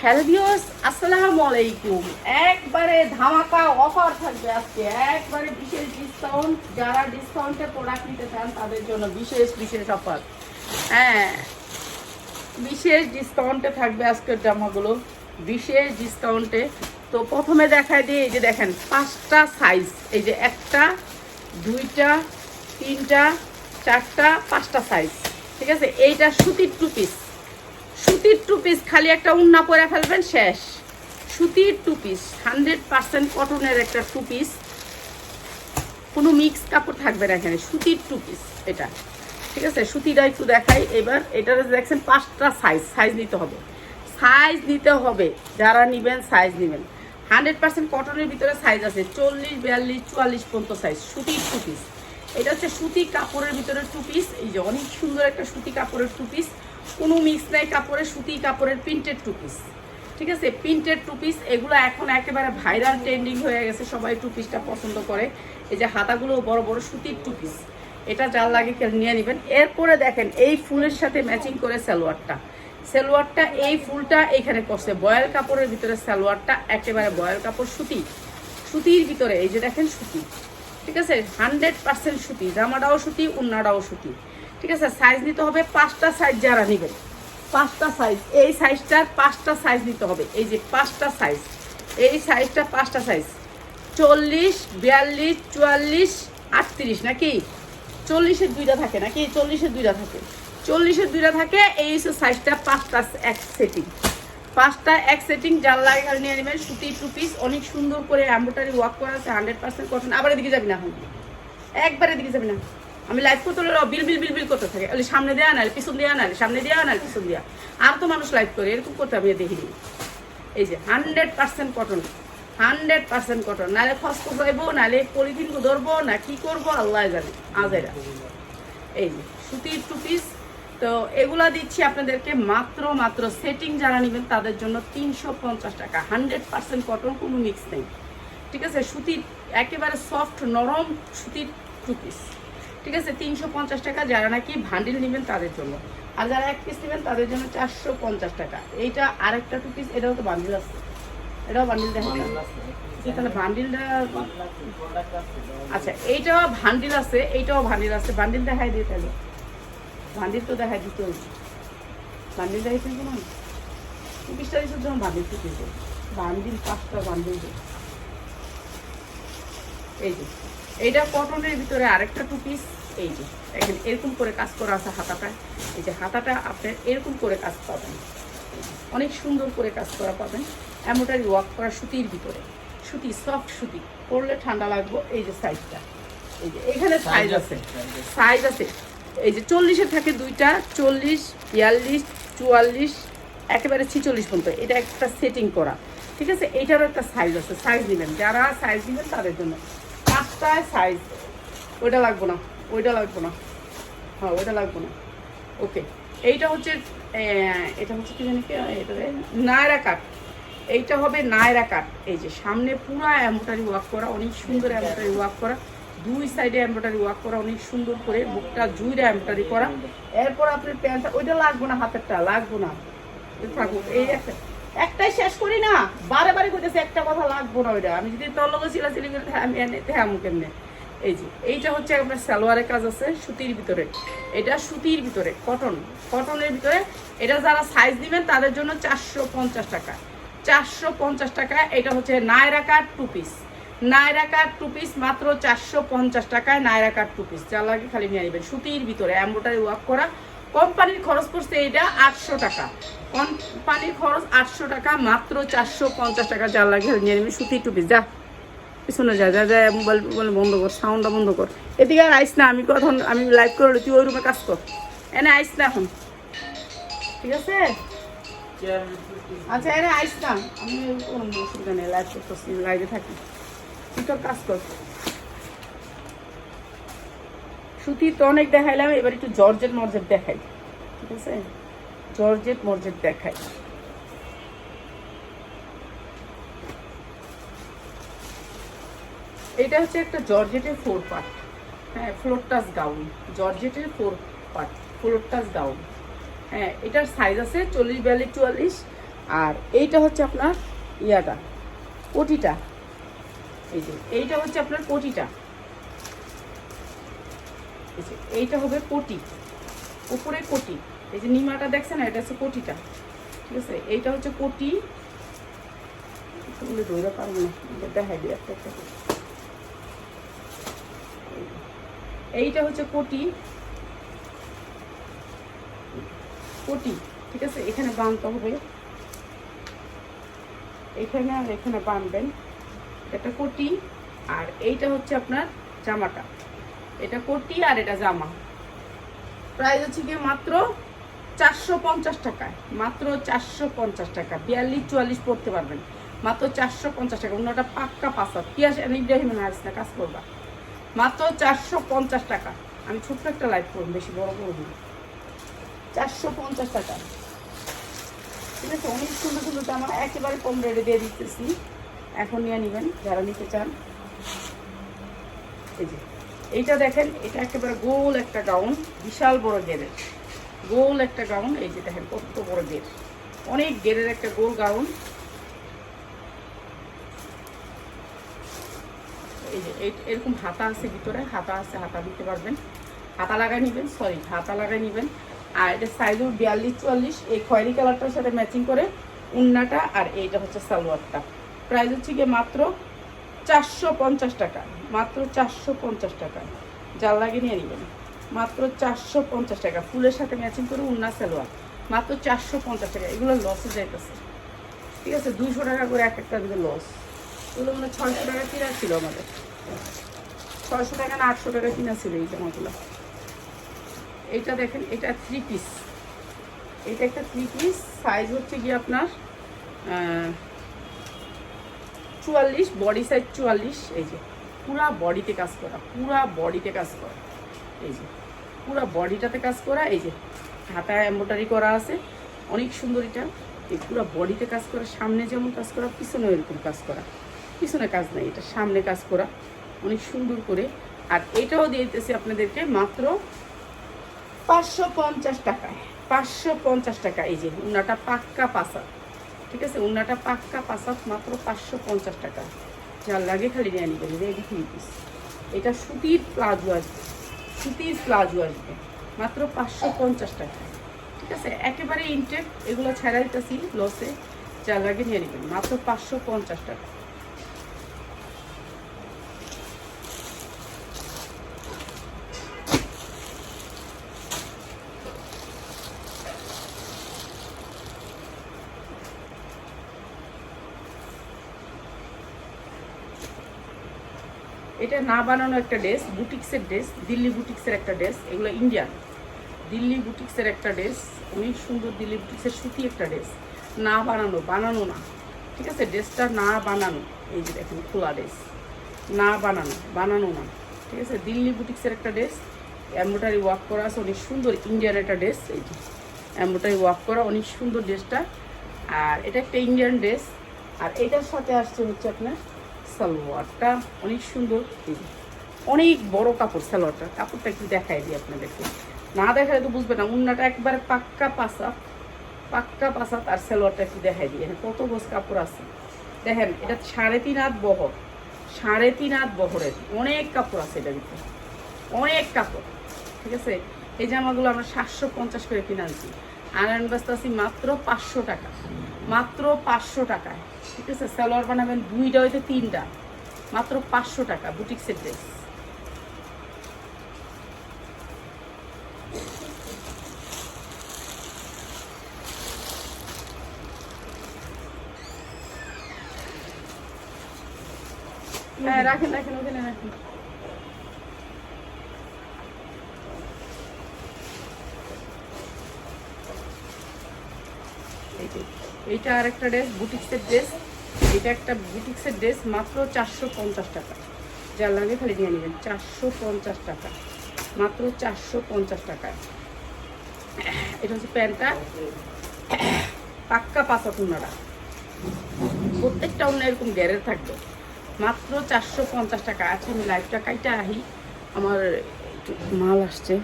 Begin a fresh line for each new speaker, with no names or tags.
Hello viewers, আসসালামু আলাইকুম। একবারে ধামাকা অফার থাকবে আজকে। একবারে বিশেষ ডিসকাউন্ট যারা ডিসকাউন্টে প্রোডাক্ট নিতে চান, তাদের জন্য বিশেষ বিশেষ অফার হ্যাঁ বিশেষ ডিসকাউন্টে থাকবে আজকের জামাগুলো। বিশেষ ডিসকাউন্টে তো প্রথমে দেখায় দিয়ে এই যে দেখেন, পাঁচটা সাইজ এই যে একটা, দুইটা, তিনটা, চারটা, পাঁচটা সাইজ ঠিক আছে? এইটা সুতির টু পিস সুতির টু পিস খালি একটা উন্না পরে ফেলবেন, শেষ। সুতির টু পিস হান্ড্রেড পার্সেন্ট কটনের একটা টু পিস কোনো মিক্স কাপড় থাকবে না এখানে, সুতির টু পিস এটা। ঠিক আছে? সুতিটা একটু দেখাই। এবার এটার দেখছেন পাঁচটা সাইজ সাইজ নিতে হবে। সাইজ নিতে হবে। যারা নেবেন সাইজ নেবেন। হান্ড্রেড পার্সেন্ট কটনের ভিতরে সাইজ আছে, চল্লিশ, বিয়াল্লিশ, চুয়াল্লিশ পর্যন্ত সাইজ সুতির টু পিস এটা হচ্ছে সুতি কাপড়ের ভিতরে টু পিস এই যে অনেক সুন্দর একটা সুতি কাপড়ের টু পিস কোনো মিক্স নাই, কাপড়ের সুতি, কাপড়ের প্রিন্টেড টু পিস ঠিক আছে? প্রিন্টেড টু পিস এগুলো এখন একেবারে ভাইরাল ট্রেন্ডিং হয়ে গেছে, সবাই টু পিসটা পছন্দ করে। এই যে হাতাগুলো বড় বড় সুতির টু পিস এটা যার লাগে নিয়ে নেবেন। এরপরে দেখেন, এই ফুলের সাথে ম্যাচিং করে সালোয়ারটা। সালোয়ারটা, এই ফুলটা এখানে করছে। বয়েল কাপড়ের ভিতরে সালোয়ারটা একেবারে বয়েল কাপড় সুতি। সুতির ভিতরে, এই যে দেখেন সুতি। ঠিক আছে? হান্ড্রেড পার্সেন্ট সুতি, জামাটাও সুতি, উন্নাটাও সুতি। ঠিক আছে? সাইজ নিতে হবে পাঁচটা সাইজ যারা নেবেন। পাঁচটা সাইজ এই সাইজটার পাঁচটা সাইজ নিতে হবে। এই যে পাঁচটা সাইজ এই সাইজটা পাঁচটা সাইজ চল্লিশ, বিয়াল্লিশ, চুয়াল্লিশ, আটত্রিশ নাকি? চল্লিশের দুইটা থাকে নাকি? চল্লিশের দুইটা থাকে। চল্লিশের দুইটা থাকে, এই সাইজটা পাঁচটা এক সেটিং পাঁচটা এক সেটিং জাল লাগে খালি নিয়ে নেবেন, সুতি টু পিস অনেক সুন্দর করে এম্ব্রয়ডারি ওয়ার্ক করা আছে হান্ড্রেড পার্সেন্ট কটন আবার এদিকে যাবি না এখন। একবার এদিকে যাবি না। আমি লাইভ করতে হলে বিল বিল বিল বিল করতে থাকে। সামনে দেওয়া নাহলে, পিছন দেওয়া নাহলে, সামনে দেওয়া নাহলে, পিছন দেওয়া আর তো মানুষ লাইভ করে, এরকম করতে আমি দেখিনি। এই যে hundred percent cotton hundred percent cotton নাহলে ফসফস হইব নাহলে পলিথিন ধরবো, না কি করব, আল্লাহ জানে আজেরা এই যে, সুতির টু পিস তো এগুলা দিচ্ছি আপনাদেরকে মাত্র মাত্র সেটিং যারা নেবেন, তাদের জন্য তিনশো পঞ্চাশ টাকা। হান্ড্রেড পার্সেন্ট কটন কোনো মিক্স নেই। ঠিক আছে? সুতির একেবারে সফট নরম সুতির টু পিস ঠিক আছে তিনশো পঞ্চাশ টাকা যারা নাকি ভান্ডিল নেবেন তাদের জন্য। আর যারা এক পিস নেবেন তাদের জন্য চারশো পঞ্চাশ টাকা। এইটা আরেকটা টু পিস এটাও তো বান্ডিল আছে। এটাও বান্ডিল দেখা তাহলে বান্ডিলটা আচ্ছা এইটাও ভান্ডিল আছে এইটাও ভান্ডিল আছে। বান্ডিল দেখাই দিয়ে তাহলে। বান্ডিল তো দেখাই দিতে হবে। বান্ডিল দেখাইছেন কোনো চব্বিশ তারিখের জন্য বান্ডিল তো কিন্তু বান্ডিল পাঁচটা বান্ডিল এই যে। এইটা কটনের ভিতরে আরেকটা টু পিস এই যে এখানে এরকম করে কাজ করা আছে হাতাটা এই যে হাতাটা আপনার এরকম করে কাজ পাবেন। অনেক সুন্দর করে কাজ করা পাবেন। এমনটারি ওয়ার্ক করা সুতির ভিতরে। সুতি সফট সুতি। পরলে ঠান্ডা লাগবো এই যে সাইজটা এই যে এখানে সাইজ আছে। সাইজ আছে। এই যে চল্লিশে থাকে দুইটা চল্লিশ বিয়াল্লিশ চুয়াল্লিশ একেবারে ছিচল্লিশ পর্যন্ত। এটা একটা সেটিং করা। ঠিক আছে? এইটারও একটা সাইজ আছে। সাইজ নেবেন যারা সাইজ নেবেন তাদের জন্য। পাঁচটায় সাইজ ওইটা লাগবো না, ওইটা লাগবো না। হ্যাঁ ওইটা লাগবো না। ওকে এইটা হচ্ছে এটা হচ্ছে কি জানি কি এটা নায়রা কাট এইটা হবে নায়রা কাট এই যে সামনে পুরো এম্ব্রয়ডারি ওয়ার্ক করা, অনেক সুন্দর এম্ব্রয়ডারি ওয়ার্ক করা। দুই সাইডে এম্ব্রয়ডারি ওয়ার্ক করা, অনেক সুন্দর করে বুকটা জুইরে এম্ব্রয়ডারি করা। এরপর আপনার প্যান্টটা, ওইটা লাগবো না হাতেরটা, লাগবো না। থাকুক, এই একটা একটাই শেষ করি না, বারে বারে কইতেছে একটা কথা লাগবো না ওইটা। আমি যদি তোর লগে চিলাচিলি করে আমি এনে আমি কেমনে? এই যে, এইটা হচ্ছে আপনার সালোয়ারের কাজ আছে, সুতির ভিতরে। এটা সুতির ভিতরে কটন কটনের ভিতরে। এটা যারা সাইজ দিবেন, তাদের জন্য চারশো পঞ্চাশ টাকা। চারশো পঞ্চাশ টাকা, এটা হচ্ছে Naira cut two piece Naira cut two piece মাত্র চারশো পঞ্চাশ টাকায় নায়রা কাট টু পিস যা লাগে খালি নিয়ে নেবেন। সুতির ভিতরে এম্ব্রয়ডারি ওয়ার্ক করা। কোম্পানির খরচ পড়ছে এটা আটশো টাকা। কোম্পানির খরচ আটশো টাকা, মাত্র চারশো পঞ্চাশ টাকা যা লাগে নিয়ে নেবেন সুতির টু পিস যা। পিছনে যা যা যা, মোবাইল বন্ধ কর সাউন্ডটা বন্ধ কর। এদিকে আর আইস না, আমি কথা আমি লাইভ করলে তুই ওই রুমে কাজ কর। এনে আইস না এখন। ঠিক আছে? আচ্ছা এনে আইস না। আমি কোনো অসুবিধা নেই লাইভ করতেছি লাইভে থাকি। তুই তোর কাজ কর। সুতি তো অনেক দেখাইলাম, এবার একটু জর্জেট মর্জেট দেখাই। ঠিক আছে? জর্জেট মর্জেট দেখাই। এটা হচ্ছে একটা জর্জেটের ফোর পার্ট। হ্যাঁ ফ্লোর টাচ গাউন। জর্জেটের four part floor touch gown. হ্যাঁ এটার সাইজ আছে চল্লিশ বিয়াল্লিশ, চুয়াল্লিশ। আর এইটা হচ্ছে আপনার ইয়াটা, কোটিটা। এই যে, এইটা হচ্ছে আপনার কোটিটা। এই যে এইটা হবে কোটি উপরে কোটি এই যে নিমাটা দেখছেন, এটা হচ্ছে কোটিটা ঠিক আছে? এইটা হচ্ছে কোটি ধরে পারব না দেখাই দিই একটা একটা এইটা হচ্ছে কোটি কোটি ঠিক আছে? এখানে বাঁধতে হবে। এখানে আর এখানে বাঁধবেন এটা কোটি আর এইটা হচ্ছে আপনার জামাটা। এটা কোটি আর এটা জামা। প্রাইস হচ্ছে গিয়ে মাত্র চারশো পঞ্চাশ টাকায়। মাত্র চারশো পঞ্চাশ টাকা। বিয়াল্লিশ, চুয়াল্লিশ পড়তে পারবেন। মাত্র চারশো পঞ্চাশ টাকা। অন্যটা পাক্কা পাঁচা পিয়াস ইব্রাহিম হারিস না কাজ করবা। মাত্র চারশো পঞ্চাশ টাকা। আমি ছোট্ট একটা লাইভ করুন বেশি বড় করব না। চারশো পঞ্চাশ টাকা। ঠিক আছে? অনেক সুন্দর সুন্দর জামা। একেবারে কম রেটে দিয়ে দিতেছি। এখন নিয়ে নেবেন। যারা নিতে চান। এই যে। এইটা দেখেন, এটা একেবারে গোল একটা গাউন বিশাল বড় গেরের। গোল একটা গাউন এই যে দেখেন কত বড় গের। অনেক গেরের একটা গোল গাউন এই যে এরকম হাতা আছে ভিতরে, হাতা আছে, হাতা দিতে পারবেন। হাতা লাগাই নেবেন সরি হাতা লাগাই নেবেন। আর এটা সাইজও বিয়াল্লিশ, চুয়াল্লিশ। এই খয়েরি কালারটার সাথে ম্যাচিং করে উন্নাটা আর এইটা হচ্ছে সালোয়ারটা। প্রাইস হচ্ছে গিয়ে মাত্র চারশো পঞ্চাশ টাকা। মাত্র চারশো পঞ্চাশ টাকা। জাল লাগিয়ে নিয়ে নেবেন। মাত্র চারশো পঞ্চাশ টাকা। ফুলের সাথে ম্যাচিং করে উন্না সালোয়ার। মাত্র চারশো পঞ্চাশ টাকা। এগুলো লসে যাইতেছে। ঠিক আছে? দুইশো টাকা করে এক একটা দিকে লস এগুলো মানে ছয়শো টাকা কিনা ছিল আমাদের। ছয়শো টাকা না আটশো টাকা কিনা ছিল এই জামাগুলো। এইটা দেখেন, এটা থ্রি পিস এটা একটা থ্রি পিস সাইজ হচ্ছে গিয়ে আপনার চুয়াল্লিশ বডি সাইজ চুয়াল্লিশ, এই যে, পুরা বডিতে কাজ করা, পুরা বডিতে কাজ করা, এই যে, পুরা বডিটাতে কাজ করা, এই যে, হাতায় এম্বোটারি করা আছে, অনেক সুন্দর এটা, এই পুরো বডিতে কাজ করা, সামনে যেমন কাজ করা পিছনে এরকম কাজ করা, পিছনে কাজ নেই এটা, সামনে কাজ করা, অনেক সুন্দর করে, আর এটাও দিতেছি আপনাদেরকে মাত্র পাঁচশো পঞ্চাশ টাকায়, পাঁচশো পঞ্চাশ টাকা, এই যে উন্নাটা পাক্কা পাসা ঠিক আছে? উন্নাটা পাক্কা পাশাপ মাত্র পাঁচশো পঞ্চাশ টাকা। যার লাগে খালি নিয়ে নিবেন রেডি থ্রি পিস এটা সুতির প্লাজো আসবে, সুতির প্লাজো আসবে, মাত্র পাঁচশো পঞ্চাশ টাকা। ঠিক আছে? একেবারে ইনটেক এগুলো ছাড়াইতেছি লসে যার লাগে নিয়ে নেবেন, মাত্র পাঁচশো পঞ্চাশ টাকা। এটা না বানানো একটা ড্রেস বুটিক্সের ড্রেস দিল্লি বুটিক্সের একটা ড্রেস এগুলো ইন্ডিয়ান দিল্লি বুটিক্সের একটা ড্রেস অনেক সুন্দর দিল্লি বুটিক্সের সুতি একটা ড্রেস না বানানো বানানো না। ঠিক আছে? ড্রেসটা না বানানো। এই যে দেখেন, খোলা ড্রেস না বানানো বানানো না। ঠিক আছে? দিল্লি বুটিক্সের একটা ড্রেস এম্ব্রয়ডারি ওয়ার্ক করা আছে, অনেক সুন্দর। ইন্ডিয়ান একটা ড্রেস এই যে এম্ব্রয়ডারি ওয়ার্ক করা, অনেক সুন্দর ড্রেসটা আর এটা একটা ইন্ডিয়ান ড্রেস আর এটার সাথে আসছে হচ্ছে আপনার সালোয়ারটা অনেক সুন্দর। অনেক বড় কাপড় সালোয়ারটা। কাপড়টা একটু দেখাই দিই আপনাদেরকে। না দেখালে তো বুঝবে না, উন্নাটা একবারে পাক্কা পাসা পাক্কা পাসা আর সালোয়ারটা একটু দেখাই দিই। এখানে কত গোছ কাপড় আছে। দেখেন, এটা সাড়ে তিন হাত বহর। সাড়ে তিন হাত বহরের অনেক কাপড় আছে এটার ভিতরে। অনেক কাপড়। ঠিক আছে? এই জামাগুলো আমরা সাতশো পঞ্চাশ করে কিনে আনছি। আনারন ব্যস্ত আছি মাত্র পাঁচশো টাকা। মাত্র পাঁচশো টাকায়, ঠিক আছে? সালোয়ার বানাবেন দুইটা হইতে তিনটা। মাত্র পাঁচশো টাকা বুটিক্সের ড্রেস হ্যাঁ রাখেন রাখেন, ওখানে রাখেন এই যে, এইটা আর একটা ড্রেস বুটিক্সের ড্রেস এটা একটা বুটিক্সের ড্রেস মাত্র চারশো পঞ্চাশ টাকা। যার লাগে খালি নিয়ে নেবেন, চারশো পঞ্চাশ টাকা। মাত্র চারশো পঞ্চাশ টাকায়। এটা হচ্ছে প্যান্টটা। পাক্কা পাঁচা টুনারা প্রত্যেকটা অন্য এরকম গ্যারের থাকবে। মাত্র চারশো পঞ্চাশ টাকা। আছে আমি লাইফটা কাইটা আহি। আমার মাল আসছে।